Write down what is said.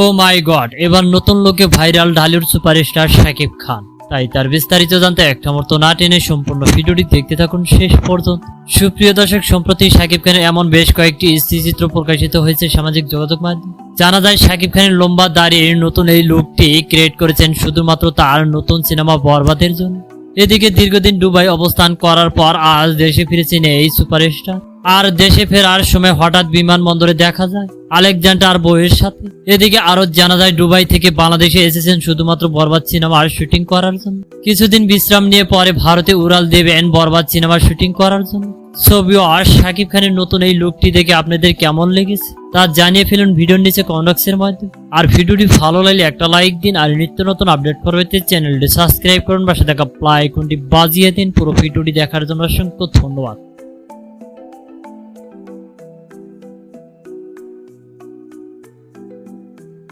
ও মাই god, এবার নতুন লোকে ভাইরাল ঢালিউড সুপারস্টার শাকিব খান। তাই তার বিস্তারিত জানতে একটা মতো না টেনে সম্পূর্ণ ভিডিওটি দেখতে থাকুন শেষ পর্যন্ত। সুপ্রিয় দর্শক, সম্প্রতি শাকিব খানের এমন বেশ কয়েকটি স্থিরচিত্র প্রকাশিত হয়েছে সামাজিক যোগাযোগ মাধ্যমে। জানা যায়, শাকিব খানের লম্বা দাড়ির নতুন এই লুকটি ক্রিয়েট করেছেন শুধুমাত্র তার নতুন সিনেমা বরবাদের জন্য। এদিকে দীর্ঘদিন দুবাই অবস্থান করার পর আজ দেশে ফিরেছেন এই সুপারস্টার। আর দেশে ফেরার সময় হঠাৎ বিমানবন্দরে দেখা যায়। আলেকজান্ডার বইয়ের সাথে। এদিকে আরও জানা যায় দুবাই থেকে বাংলাদেশে এসেছেন শুধুমাত্র বরবাদ সিনেমার শুটিং করার জন্য। কিছুদিন বিশ্রাম নিয়ে পরে ভারতে উড়াল দেবেন বরবাদ সিনেমার শুটিং করার জন্য। ছবি আর শাকিব খানের নতুন এই লুকটি দেখে আপনাদের কেমন লেগেছে? তা জানিয়ে ফেলুন ভিডিওর নিচে কমেন্টসের মাধ্যমে আর ভিডিওটি ভালো লাগলে একটা লাইক দিন আর নিত্য নতুন আপডেট পরবর্তী চ্যানেলটি সাবস্ক্রাইব করুন। পাশে দেখা প্লাই কোনটি বাজিয়ে দিন। পুরো ভিডিওটি দেখার জন্য অসংখ্য ধন্যবাদ।